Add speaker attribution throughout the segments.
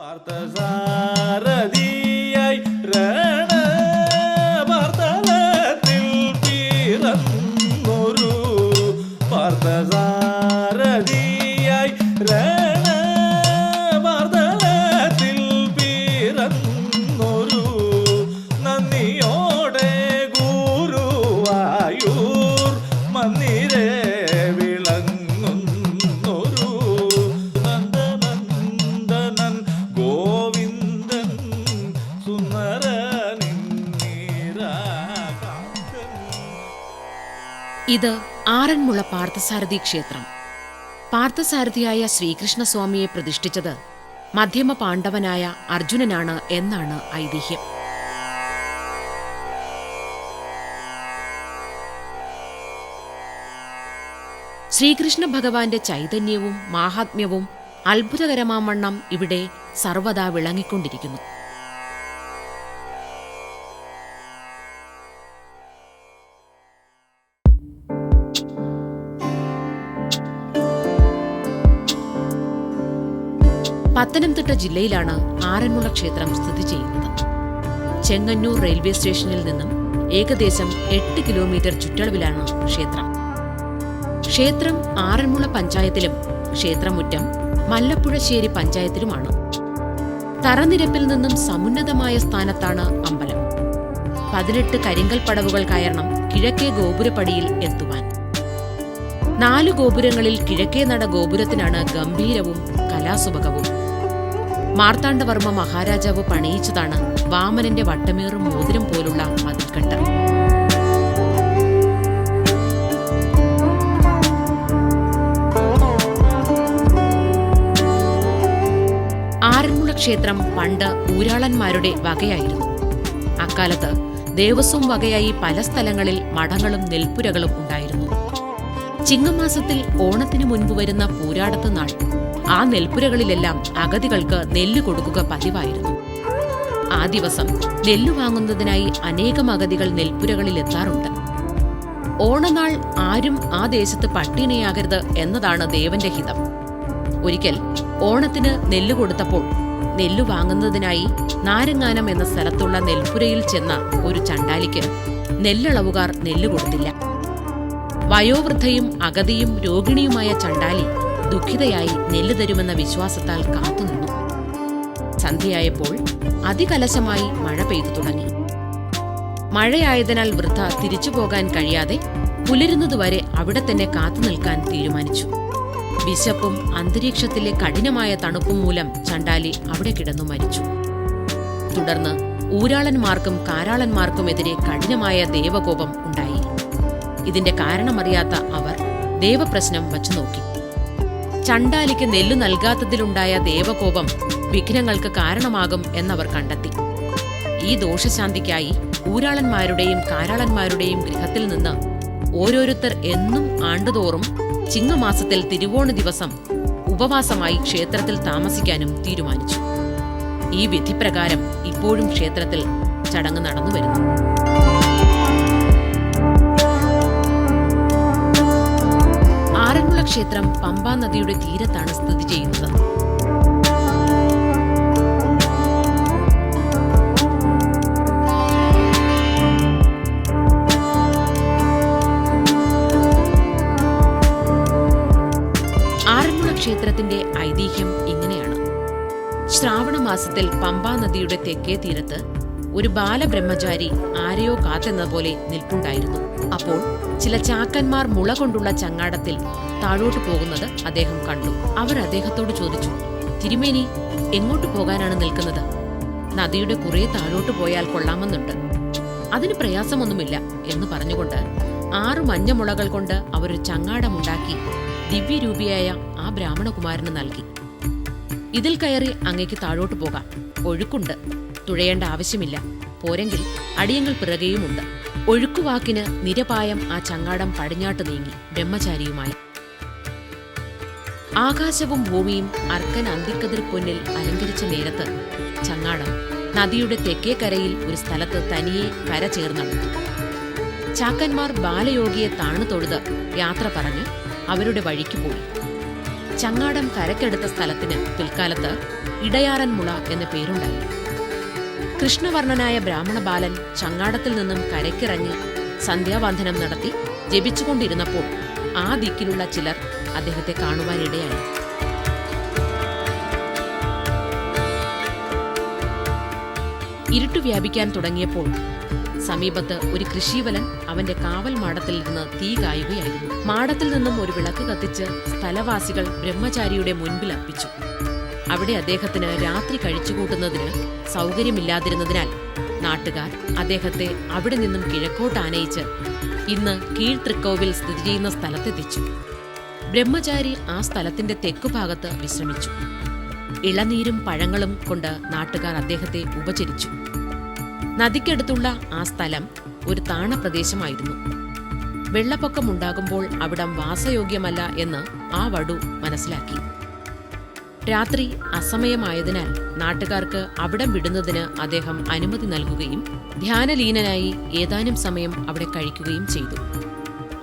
Speaker 1: പാർത്ഥസാരഥിയായി
Speaker 2: ഇത് ആറന്മുള പാർത്ഥസാരഥി ക്ഷേത്രം. പാർത്ഥസാരഥിയായ ശ്രീകൃഷ്ണസ്വാമിയെ പ്രതിഷ്ഠിച്ചത് മധ്യമ പാണ്ഡവനായ അർജുനനാണ് എന്നാണ് ഐതിഹ്യം. ശ്രീകൃഷ്ണ ഭഗവാന്റെ ചൈതന്യവും മാഹാത്മ്യവും അത്ഭുതകരമാവണ്ണം ഇവിടെ സർവദാ വിളങ്ങിക്കൊണ്ടിരിക്കുന്നു. പത്തനംതിട്ട ജില്ലയിലാണ് ആറന്മുള ക്ഷേത്രം സ്ഥിതി ചെയ്യുന്നത്. ചെങ്ങന്നൂർ റെയിൽവേ സ്റ്റേഷനിൽ നിന്നും ഏകദേശം എട്ട് കിലോമീറ്റർ ചുറ്റളവിലാണ് ക്ഷേത്രം. ക്ഷേത്രം ആറന്മുള പഞ്ചായത്തിലും ക്ഷേത്രമുറ്റം മല്ലപ്പുഴശ്ശേരി പഞ്ചായത്തിലുമാണ്. തറനിരപ്പിൽ നിന്നും സമുന്നതമായ സ്ഥാനത്താണ് അമ്പലം. പതിനെട്ട് കരിങ്കൽ പടവുകൾ കയറണം കിഴക്കേ ഗോപുരപ്പടിയിൽ എത്തുവാൻ. നാല് ഗോപുരങ്ങളിൽ കിഴക്കേ നട ഗോപുരത്തിനാണ് ഗംഭീരവും കലാസുഭകവും മാർത്താണ്ഡവർമ്മ മഹാരാജാവ് പണിയിച്ചതാണ് വാമനന്റെ വട്ടമേറും മോതിരം പോലുള്ള മതിൽക്കെട്ട് ആറന്മുള ക്ഷേത്രം പണ്ട് ഊരാളന്മാരുടെ വകയായിരുന്നു. അക്കാലത്ത് ദേവസ്വം വകയായി പല സ്ഥലങ്ങളിൽ മഠങ്ങളും നെൽപ്പുരകളും ഉണ്ടായിരുന്നു. ചിങ്ങമാസത്തിൽ ഓണത്തിനു മുൻപ് വരുന്ന പൂരാടത്ത് നാൾ ആ നെൽപ്പുരകളിലെല്ലാം അഗതികൾക്ക് നെല്ല് കൊടുക്കുക പതിവായിരുന്നു. ആ ദിവസം നെല്ല് വാങ്ങുന്നതിനായി അനേകം അഗതികൾ നെൽപ്പുരകളിൽ എത്താറുണ്ട്. ഓണനാൾ ആരും ആ ദേശത്ത് പട്ടിണിയാകരുത് എന്നതാണ് ദേവന്റെ ഹിതം. ഒരിക്കൽ ഓണത്തിന് നെല്ല് കൊടുത്തപ്പോൾ നെല്ല് വാങ്ങുന്നതിനായി നാരങ്ങാനം എന്ന സ്ഥലത്തുള്ള നെൽപ്പുരയിൽ ചെന്ന ഒരു ചണ്ടാലിക്ക് നെല്ലളവുകാർ നെല്ല് കൊടുത്തില്ല. വയോവൃദ്ധയും അഗതിയും രോഗിണിയുമായ ചണ്ടാലി ദുഃഖിതയായി നെല്ല് തരുമെന്ന വിശ്വാസത്താൽ കാത്തുനിന്നു സന്ധ്യയായപ്പോൾ അതികലശമായി മഴ പെയ്തു തുടങ്ങി. മഴയായതിനാൽ വൃദ്ധ തിരിച്ചു പോകാൻ കഴിയാതെ പുലരുന്നതുവരെ അവിടെ തന്നെ കാത്തു നിൽക്കാൻ തീരുമാനിച്ചു. വിശപ്പും അന്തരീക്ഷത്തിലെ കഠിനമായ തണുപ്പും മൂലം ചണ്ടാലി അവിടെ കിടന്നു മരിച്ചു. തുടർന്ന് ഊരാളന്മാർക്കും കാരാളന്മാർക്കുമെതിരെ കഠിനമായ ദേവകോപം ഉണ്ടായി. ഇതിന്റെ കാരണമറിയാത്ത അവർ ദേവപ്രശ്നം വച്ചു നോക്കി ചണ്ടാലിക്ക് നെല്ലു നൽകാത്തതിലുണ്ടായ ദേവകോപം വിഘ്നങ്ങൾക്ക് കാരണമാകും എന്നവർ കണ്ടെത്തി. ഈ ദോഷശാന്തിക്കായി ഊരാളന്മാരുടെയും കാരാളന്മാരുടെയും ഗൃഹത്തിൽ നിന്ന് ഓരോരുത്തർ എന്നും ആണ്ടുതോറും ചിങ്ങമാസത്തിൽ തിരുവോണ ദിവസം ഉപവാസമായി ക്ഷേത്രത്തിൽ താമസിക്കാനും തീരുമാനിച്ചു. ഈ വിധിപ്രകാരം ഇപ്പോഴും ക്ഷേത്രത്തിൽ ചടങ്ങ് നടന്നുവരുന്നു. ആറന്മുള ക്ഷേത്രം പമ്പാ നദിയുടെ തീരത്താണ് സ്ഥിതി ചെയ്യുന്നത്. ആറന്മുള ക്ഷേത്രത്തിന്റെ ഐതിഹ്യം ഇങ്ങനെയാണ്. ശ്രാവണ മാസത്തിൽ പമ്പാ നദിയുടെ തെക്കേ തീരത്ത് ഒരു ബാലബ്രഹ്മചാരി ആരെയോ കാത്തെന്ന പോലെ നിൽപ്പുണ്ടായിരുന്നു. അപ്പോൾ ചില ചാക്കന്മാർ മുള കൊണ്ടുള്ള ചങ്ങാടത്തിൽ താഴോട്ട് പോകുന്നത് അദ്ദേഹം കണ്ടു. അവർ അദ്ദേഹത്തോട് ചോദിച്ചു തിരുമേനി എങ്ങോട്ട് പോകാനാണ് നിൽക്കുന്നത്? നദിയുടെ കുറെ താഴോട്ട് പോയാൽ കൊള്ളാമെന്നുണ്ട്. അതിന് പ്രയാസമൊന്നുമില്ല എന്ന് പറഞ്ഞുകൊണ്ട് ആറു മഞ്ഞമുളകൾ കൊണ്ട് അവരൊരു ചങ്ങാടമുണ്ടാക്കി ദിവ്യരൂപിയായ ആ ബ്രാഹ്മണകുമാരന് നൽകി. ഇതിൽ കയറി അങ്ങേക്ക് താഴോട്ട് പോകാം. ഒഴുക്കുണ്ട്. തുഴയേണ്ട ആവശ്യമില്ല. പോരെങ്കിൽ അടിയങ്ങൾ പിറകെയുമുണ്ട്. ഒഴുക്കുവാക്കിന് നിരപായം ആ ചങ്ങാടം പടിഞ്ഞാട്ട് നീങ്ങി ബ്രഹ്മചാരിയുമായി. ആകാശവും ഭൂമിയും അർക്കൻ അന്തിക്കതിർ പൊന്നിൽ അലങ്കരിച്ച നേരത്ത് ചങ്ങാടം നദിയുടെ തെക്കേ കരയിൽ ഒരു സ്ഥലത്ത് തനിയെ കര ചേർന്നടുത്തു ചാക്കന്മാർ ബാലയോഗിയെ താണു തൊഴുത് യാത്ര പറഞ്ഞ് അവരുടെ വഴിക്ക് പോയി. ചങ്ങാടം കരക്കെടുത്ത സ്ഥലത്തിന് പിൽക്കാലത്ത് ഇടയാറന്മുള എന്ന പേരുണ്ടായി. കൃഷ്ണവർണനായ ബ്രാഹ്മണ ബാലൻ ചങ്ങാടത്തിൽ നിന്നും കരയ്ക്കിറങ്ങി സന്ധ്യാവന്ദനം നടത്തി ജപിച്ചുകൊണ്ടിരുന്നപ്പോൾ ആ ദിക്കിലുള്ള ചിലർ അദ്ദേഹത്തെ കാണുവാനിടയായി. ഇരുട്ടു വ്യാപിക്കാൻ തുടങ്ങിയപ്പോൾ സമീപത്ത് ഒരു കൃഷിവലൻ അവന്റെ കാവൽ മാടത്തിൽ നിന്ന് തീ കായുകയായിരുന്നു. മാടത്തിൽ നിന്നും ഒരു വിളക്ക് കത്തിച്ച് സ്ഥലവാസികൾ ബ്രഹ്മചാരിയുടെ മുൻപിൽ അർപ്പിച്ചു. അവിടെ അദ്ദേഹത്തിന് രാത്രി കഴിച്ചുകൂട്ടുന്നതിന് സൗകര്യമില്ലാതിരുന്നതിനാൽ നാട്ടുകാർ അദ്ദേഹത്തെ അവിടെ നിന്നും കിഴക്കോട്ട് ആനയിച്ച് ഇന്ന് കീഴ്ത്രിക്കോവിൽ സ്ഥിതി ചെയ്യുന്ന സ്ഥലത്തെത്തിച്ചു. ബ്രഹ്മചാരി ആ സ്ഥലത്തിന്റെ തെക്കുഭാഗത്ത് വിശ്രമിച്ചു. ഇളനീരും പഴങ്ങളും കൊണ്ട് നാട്ടുകാർ അദ്ദേഹത്തെ ഉപചരിച്ചു. നദിക്കടുത്തുള്ള ആ സ്ഥലം ഒരു താണപ്രദേശമായിരുന്നു. വെള്ളപ്പൊക്കമുണ്ടാകുമ്പോൾ അവിടം വാസയോഗ്യമല്ല എന്ന് ആ വടു മനസ്സിലാക്കി. രാത്രി അസമയമായതിനാൽ നാട്ടുകാർക്ക് അവിടം വിടുന്നതിന് അദ്ദേഹം അനുമതി നൽകുകയും ധ്യാനലീനനായി ഏതാനും സമയം അവിടെ കഴിക്കുകയും ചെയ്തു.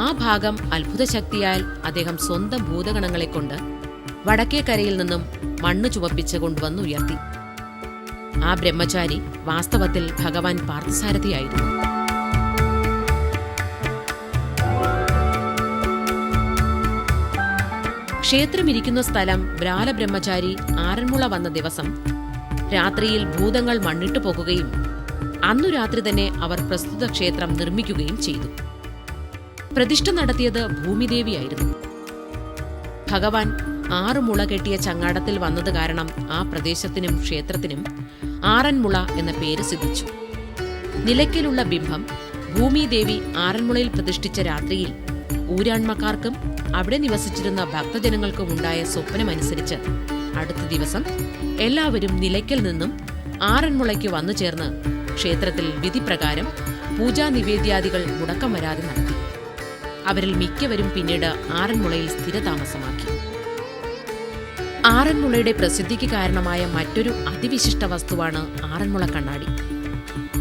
Speaker 2: ആ ഭാഗം അത്ഭുതശക്തിയാൽ അദ്ദേഹം സ്വന്തം ഭൂതഗണങ്ങളെ കൊണ്ട് വടക്കേക്കരയിൽ നിന്നും മണ്ണ് ചുവപ്പിച്ച് കൊണ്ടുവന്നുയർത്തി. ആ ബ്രഹ്മചാരി വാസ്തവത്തിൽ ഭഗവാൻ പാർത്ഥസാരഥിയായിരുന്നു. ക്ഷേത്രമിരിക്കുന്ന സ്ഥലം ബ്രാലബ്രഹ്മചാരി ആറന്മുള വന്ന ദിവസം. രാത്രിയിൽ ഭൂതങ്ങൾ മണ്ണിട്ടു പോകുകയും അന്നു രാത്രി തന്നെ അവർ പ്രസ്തുത ക്ഷേത്രം നിർമ്മിക്കുകയും ചെയ്തു. പ്രതിഷ്ഠ നടത്തിയത് ഭൂമിദേവിയായിരുന്നു. ഭഗവാൻ ആറുമുള കെട്ടിയ ചങ്ങാടത്തിൽ വന്നത് കാരണം ആ പ്രദേശത്തിനും ക്ഷേത്രത്തിനും ആറന്മുള എന്ന പേര് സിദ്ധിച്ചു. നിലയ്ക്കലുള്ള ബിംബം ഭൂമിദേവി ആറന്മുളയിൽ പ്രതിഷ്ഠിച്ച രാത്രിയിൽ ഊരാൺമക്കാർക്കും അവിടെ നിവസിച്ചിരുന്ന ഭക്തജനങ്ങൾക്കും ഉണ്ടായ സ്വപ്നമനുസരിച്ച് അടുത്ത ദിവസം എല്ലാവരും നിലയ്ക്കൽ നിന്നും ആറന്മുളയ്ക്ക് വന്നു ചേർന്ന് ക്ഷേത്രത്തിൽ വിധിപ്രകാരം പൂജാ നിവേദ്യാദികൾ മുടക്കം വരാതെ നടത്തി. അവരിൽ മിക്കവരും പിന്നീട് ആറന്മുളയിൽ സ്ഥിരതാമസമാക്കി. ആറന്മുളയുടെ പ്രസിദ്ധിക്ക് കാരണമായ മറ്റൊരു അതിവിശിഷ്ട വസ്തുവാണ് ആറന്മുള കണ്ണാടി.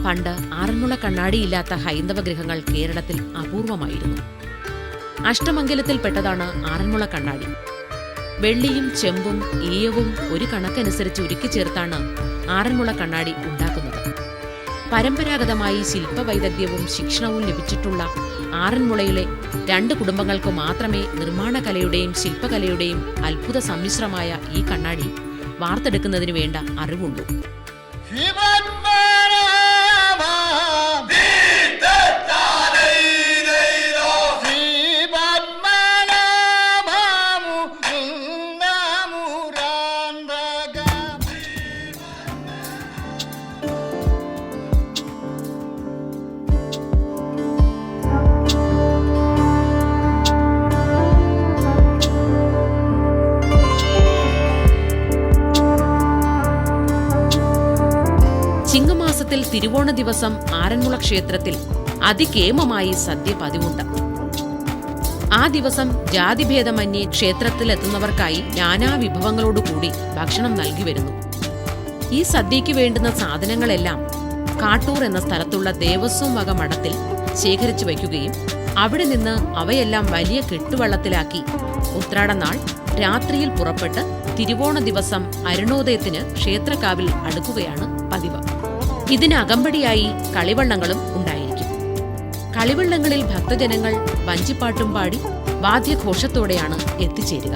Speaker 2: പണ്ട് ആറന്മുള കണ്ണാടിയില്ലാത്ത ഹൈന്ദവ ഗൃഹങ്ങൾ കേരളത്തിൽ അപൂർവമായിരുന്നു. അഷ്ടമംഗലത്തിൽപ്പെട്ടതാണ് ആറന്മുള കണ്ണാടി. വെള്ളിയും ചെമ്പും ഈയവും ഒരു കണക്കനുസരിച്ച് ഉരുക്കി ചേർത്താണ് ആറന്മുള കണ്ണാടി ഉണ്ടാക്കുന്നത്. പരമ്പരാഗതമായി ശില്പവൈദഗ്ധ്യവും ശിക്ഷണവും ലഭിച്ചിട്ടുള്ള ആറന്മുളയിലെ രണ്ട് കുടുംബങ്ങൾക്ക് മാത്രമേ നിർമ്മാണകലയുടെയും ശില്പകലയുടെയും അത്ഭുത സമ്മിശ്രമായ ഈ കണ്ണാടി വാർത്തെടുക്കുന്നതിന് വേണ്ട അറിവുള്ളൂ. ചിങ്ങമാസത്തിൽ തിരുവോണ ദിവസം ആറന്മുള ക്ഷേത്രത്തിൽ അതികേമമായി സദ്യ പതിവുണ്ട്. ആ ദിവസം ജാതിഭേദമന്യേ ക്ഷേത്രത്തിലെത്തുന്നവർക്കായി നാനാ വിഭവങ്ങളോടുകൂടി ഭക്ഷണം നൽകി വരുന്നു. ഈ സദ്യയ്ക്ക് വേണ്ടുന്ന സാധനങ്ങളെല്ലാം കാട്ടൂർ എന്ന സ്ഥലത്തുള്ള ദേവസ്വം വക മഠത്തിൽ ശേഖരിച്ചു വയ്ക്കുകയും അവിടെ നിന്ന് അവയെല്ലാം വലിയ കെട്ടുവള്ളത്തിലാക്കി ഉത്രാടനാൾ രാത്രിയിൽ പുറപ്പെട്ട് തിരുവോണ ദിവസം അരുണോദയത്തിന് ക്ഷേത്രക്കാവിൽ അടുക്കുകയാണ് പതിവ്. ഇതിന് അകമ്പടിയായി കളിവള്ളങ്ങളും ഉണ്ടായിരിക്കും. കളിവള്ളങ്ങളിൽ ഭക്തജനങ്ങൾ വഞ്ചിപ്പാട്ടും പാടി വാദ്യഘോഷത്തോടെയാണ് എത്തിച്ചേരുക.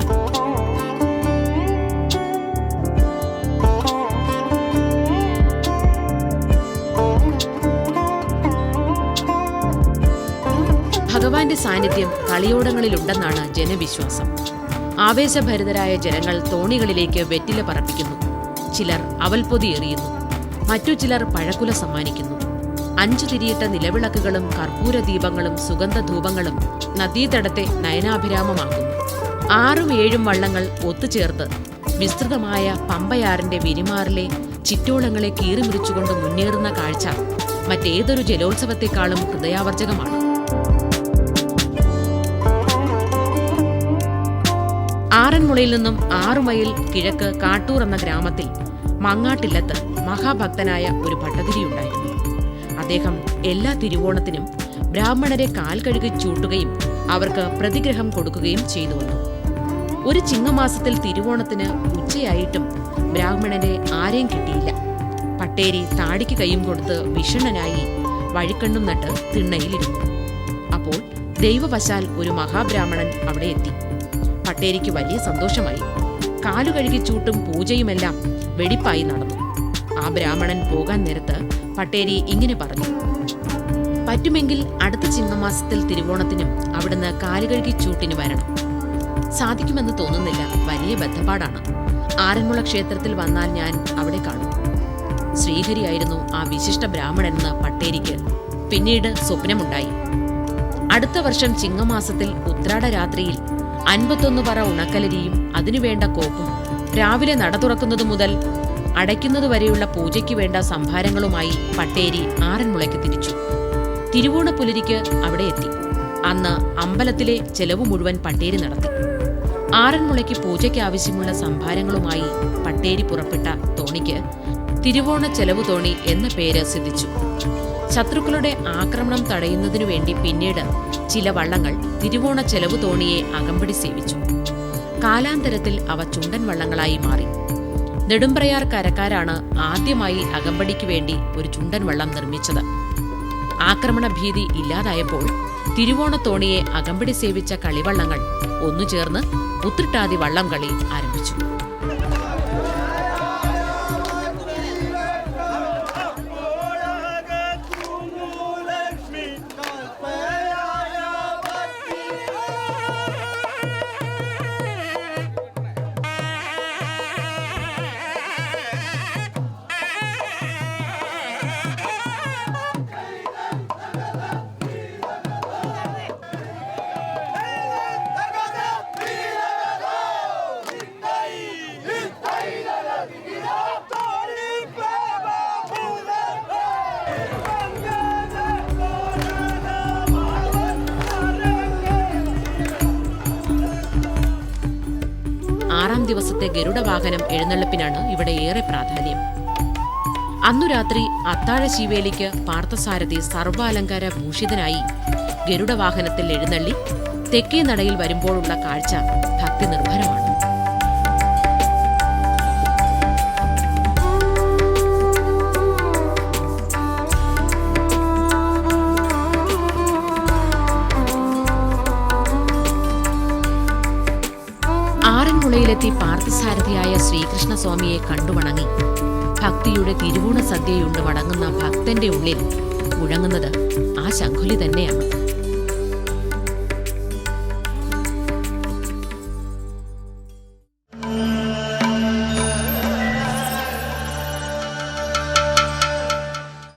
Speaker 2: ഭഗവാന്റെ സാന്നിധ്യം കളിയോടങ്ങളിലുണ്ടെന്നാണ് ജനവിശ്വാസം. ആവേശഭരിതരായ ജനങ്ങൾ തോണികളിലേക്ക് വെറ്റില പറപ്പിക്കുന്നു. ചിലർ അവൽപ്പൊതി എറിയുന്നു. മറ്റു ചിലർ പഴക്കുല സമ്മാനിക്കുന്നു. അഞ്ചു തിരിയിട്ട നിലവിളക്കുകളും കർപ്പൂര ദീപങ്ങളും സുഗന്ധധൂപങ്ങളും നദീതടത്തെ നയനാഭിരാമമാക്കുന്നു. ആറും ഏഴും വള്ളങ്ങൾ ഒത്തുചേർത്ത് വിസ്തൃതമായ പമ്പയാറിന്റെ വിരിമാറിലെ ചിറ്റോളങ്ങളെ കീറിമുറിച്ചുകൊണ്ട് മുന്നേറുന്ന കാഴ്ച മറ്റേതൊരു ജലോത്സവത്തെക്കാളും ഹൃദയാവർജകമാണ്. ആറന്മുളയിൽ നിന്നും ആറു മൈൽ കിഴക്ക് കാട്ടൂർ എന്ന ഗ്രാമത്തിൽ മങ്ങാട്ടില്ലത്ത് മഹാഭക്തനായ ഒരു ഭട്ടതിരിയുണ്ടായിരുന്നു. അദ്ദേഹം എല്ലാ തിരുവോണത്തിനും ബ്രാഹ്മണരെ കാൽ കഴുകി ചൂട്ടുകയും അവർക്ക് പ്രതിഗ്രഹം കൊടുക്കുകയും ചെയ്തു വന്നു. ഒരു ചിങ്ങമാസത്തിൽ തിരുവോണത്തിന് ഉച്ചയായിട്ടും ബ്രാഹ്മണരെ ആരെയും കിട്ടിയില്ല. പട്ടേരി താടിക്ക് കൈയും കൊടുത്ത് വിഷണ്ണനായി വഴിക്കണ്ണും നട്ട് തിണ്ണയിലിരുന്നു. അപ്പോൾ ദൈവവശാൽ ഒരു മഹാബ്രാഹ്മണൻ അവിടെ എത്തി. പട്ടേരിക്ക് വലിയ സന്തോഷമായി. കാലുകഴുകി ചൂട്ടും പൂജയുമെല്ലാം വെടിപ്പായി നടന്നു. ആ ബ്രാഹ്മണൻ പോകാൻ നേരത്ത് പട്ടേരി ഇങ്ങനെ പറഞ്ഞു. പറ്റുമെങ്കിൽ അടുത്ത ചിങ്ങമാസത്തിൽ തിരുവോണത്തിനും അവിടുന്ന് കാലുകഴുകി ചൂട്ടിന് വരണം. സാധിക്കുമെന്ന് തോന്നുന്നില്ല. വലിയ ബന്ധപ്പാടാണ് ആറന്മുള ക്ഷേത്രത്തിൽ വന്നാൽ ഞാൻ അവിടെ കാണും. ശ്രീഹരിയായിരുന്നു ആ വിശിഷ്ട ബ്രാഹ്മണനെന്ന് പട്ടേരിക്ക് പിന്നീട് സ്വപ്നമുണ്ടായി. അടുത്ത വർഷം ചിങ്ങമാസത്തിൽ ഉത്രാട രാത്രിയിൽ അൻപത്തൊന്ന് പറ ഉണക്കലരിയും അതിനുവേണ്ട കോപ്പും രാവിലെ നട തുറക്കുന്നതു മുതൽ അടയ്ക്കുന്നതുവരെയുള്ള പൂജയ്ക്ക് വേണ്ട സംഭാരങ്ങളുമായി പട്ടേരി ആറന്മുളയ്ക്ക് തിരിച്ചു. തിരുവോണ പുലരിക്ക് അവിടെ എത്തി. അന്ന് അമ്പലത്തിലെ ചെലവ് മുഴുവൻ പട്ടേരി നടത്തി. ആറന്മുളയ്ക്ക് പൂജയ്ക്ക് ആവശ്യമുള്ള സംഭാരങ്ങളുമായി പട്ടേരി പുറപ്പെട്ട തോണിക്ക് തിരുവോണ ചെലവ് തോണി എന്ന പേര് സിദ്ധിച്ചു. ശത്രുക്കളുടെ ആക്രമണം തടയുന്നതിനു വേണ്ടി പിന്നീട് ചില വള്ളങ്ങൾ തിരുവോണ ചെലവ് തോണിയെ അകമ്പടി സേവിച്ചു. കാലാന്തരത്തിൽ അവ ചുണ്ടൻ വള്ളങ്ങളായി മാറി. നെടുമ്പ്രയാർ കരക്കാരാണ് ആദ്യമായി അകമ്പടിക്ക് വേണ്ടി ഒരു ചുണ്ടൻ വള്ളം നിർമ്മിച്ചത്. ആക്രമണ ഭീതി ഇല്ലാതായപ്പോൾ തിരുവോണത്തോണിയെ അകമ്പടി സേവിച്ച കളിവള്ളങ്ങൾ ഒന്നുചേർന്ന് ഉത്രിട്ടാതി വള്ളം കളി ആരംഭിച്ചു. ദിവസത്തെ ഗരുഡവാഹനം എഴുന്നള്ളിപ്പിനാണ് ഇവിടെ ഏറെ പ്രാധാന്യം. അന്നു രാത്രി അത്താഴ ശിവേലിക്ക് പാർത്ഥസാരഥി സർവാലങ്കാര ഭൂഷിതനായി ഗരുഡവാഹനത്തിൽ എഴുന്നള്ളി തെക്കേ നടയിൽ വരുമ്പോഴുള്ള കാഴ്ച ഭക്തി നിർഭരമാണ് ആറന്മുളയിലെത്തി പാർത്ഥസാരഥിയായ ശ്രീകൃഷ്ണസ്വാമിയെ കണ്ടുവണങ്ങി. ഭക്തിയുടെ തിരുവോണ സദ്യയുണ്ട് വടങ്ങുന്ന ഭക്തന്റെ ഉള്ളിൽ മുഴങ്ങുന്നത് ആ ശംഖുലി തന്നെയാണ്.